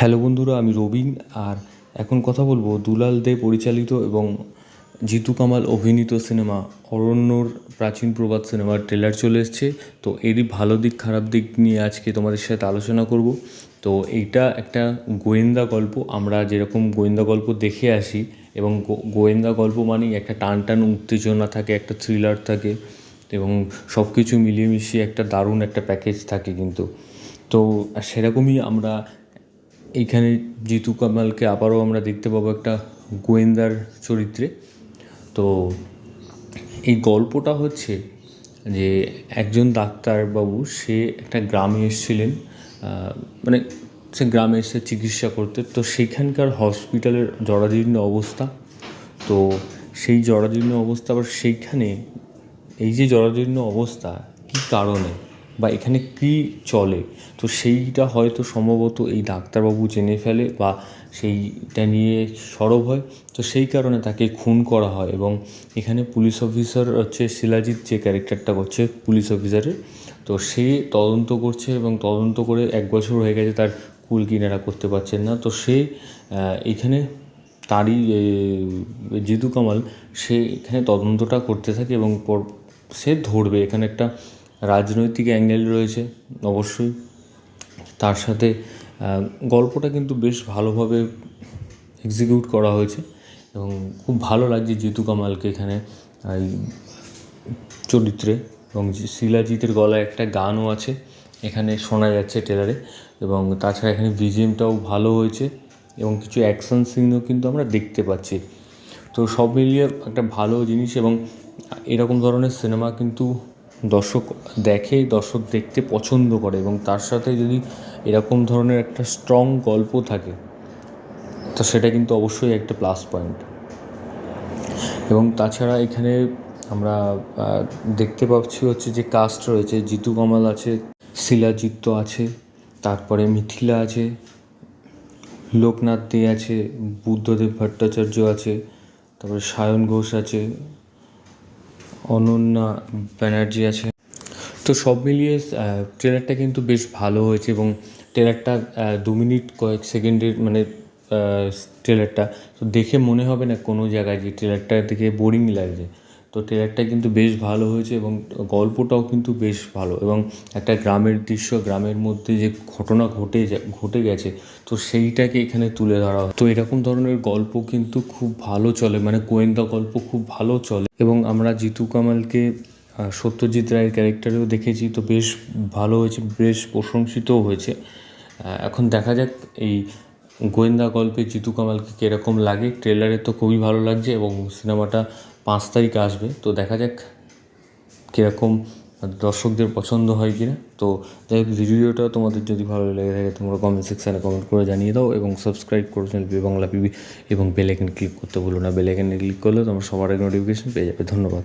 Hello বন্ধুরা, আমি রবিন আর এখন কথা বলব দুলাল দে পরিচালিত এবং জিতু কামাল অভিনীত সিনেমা অরণ্যর প্রাচীন প্রবাদ সিনেমার ট্রেলার চলে এসছে। তো এরই ভালো দিক, খারাপ দিক নিয়ে আজকে তোমাদের সাথে আলোচনা করব। তো এইটা একটা গোয়েন্দা গল্প, আমরা যেরকম গোয়েন্দা গল্প দেখে আসি এবং গোয়েন্দা গল্প মানেই একটা টান টান উত্তেজনা থাকে, একটা থ্রিলার থাকে এবং সব কিছু মিলিয়ে মিশিয়ে একটা দারুণ একটা প্যাকেজ থাকে কিন্তু। তো সেরকমই আমরা এইখানে জিতু কামালকে আবারও আমরা দেখতে পাবো একটা গোয়েন্দার চরিত্রে। তো এই গল্পটা হচ্ছে যে একজন ডাক্তারবাবু, সে একটা গ্রামে এসেছিলেন মানে সে গ্রামে এসে চিকিৎসা করতে। তো সেখানকার হসপিটালের জরাজীর্ণ অবস্থা। তো সেই জরাজীর্ণ অবস্থা, আবার সেইখানে এই যে জরাজীর্ণ অবস্থা, কী কারণে? বা এখানে কী চলে? তো সেইটা হয়তো সম্ভবত এই ডাক্তারবাবু জেনে ফেলে বা সেইটা নিয়ে সরব হয়। তো সেই কারণে তাকে খুন করা হয় এবং এখানে পুলিশ অফিসার হচ্ছে শিলাজিৎ যে ক্যারেক্টারটা করছে পুলিশ অফিসারের। তো সে তদন্ত করছে এবং তদন্ত করে এক বছর হয়ে গেছে তার কুল কিনারা করতে পারছেন না। তো সে এখানে তারই জিতু কামাল সে এখানে তদন্তটা করতে থাকে এবং সে ধরবে। এখানে একটা রাজনৈতিক অ্যাঙ্গেল রয়েছে, অবশ্যই। তার সাথে গল্পটা কিন্তু বেশ ভালোভাবে এক্সিকিউট করা হয়েছে এবং খুব ভালো লাগছে জিতু কামালকে এখানে চরিত্রে। এবং শিলাজিতের গলায় একটা গানও আছে, এখানে শোনা যাচ্ছে ট্রেলারে এবং তাছাড়া এখানে বিজিএমটাও ভালো হয়েছে এবং কিছু অ্যাকশন সিনও কিন্তু আমরা দেখতে পাচ্ছি। তো সব মিলিয়ে একটা ভালো জিনিস এবং এরকম ধরনের সিনেমা কিন্তু দর্শক দেখে, দর্শক দেখতে পছন্দ করে এবং তার সাথে যদি এরকম ধরনের একটা স্ট্রং গল্প থাকে, তো সেটা কিন্তু অবশ্যই একটা প্লাস পয়েন্ট এবং তাছাড়া এখানে আমরা দেখতে পাচ্ছি হচ্ছে যে কাস্ট রয়েছে। জিতু কামাল আছে শিলাজিৎ আছে, তারপরে মিথিলা আছে, লোকনাথ দে আছে, বুদ্ধদেব ভট্টাচার্য আছে, তারপরে সায়ন ঘোষ আছে অনন্যা ব্যানার্জি আছে। তো সব মিলিয়ে ট্রেলারটা কিন্তু বেশ ভালো হয়েছে এবং ট্রেলারটা দু মিনিট কয়েক সেকেন্ডের মানে ট্রেলারটা তো দেখে মনে হবে না কোনো জায়গায় যে ট্রেলারটা দেখে বোরিং লাগছে। তো ট্রেলারটা কিন্তু বেশ ভালো হয়েছে এবং গল্পটাও কিন্তু বেশ ভালো এবং একটা গ্রামের দৃশ্য, গ্রামের মধ্যে যে ঘটনা ঘটে ঘটে গেছে, তো সেইটাকে এখানে তুলে ধরা হয়। তো এরকম ধরনের গল্প কিন্তু খুব ভালো চলে মানে গোয়েন্দা গল্প খুব ভালো চলে এবং আমরা জিতু কামালকে সত্যজিৎ রায়ের ক্যারেক্টারেও দেখেছি, তো বেশ ভালো হয়েছে, বেশ প্রশংসিতও হয়েছে। এখন দেখা যাক এই গোয়েন্দা গল্পে জিতু কামালকে কীরকম লাগে। ট্রেলারে তো খুবই ভালো লাগছে এবং সিনেমাটা পাঁচ তারিখ আসবে, তো দেখা যাক কীরকম দর্শকদের পছন্দ হয় কি না তো যাই হোক, ভিডিওটা তোমাদের যদি ভালো লেগে থাকে, তোমরা কমেন্ট সেকশানে কমেন্ট করে জানিয়ে দাও এবং সাবস্ক্রাইব করো চ্যানেল বাংলা পিবি এবং বেলাইকেন ক্লিক করতে ভুলো না। বেলাইকেনে ক্লিক করলে তোমরা সবার আগে নোটিফিকেশন পেয়ে যাবে। ধন্যবাদ।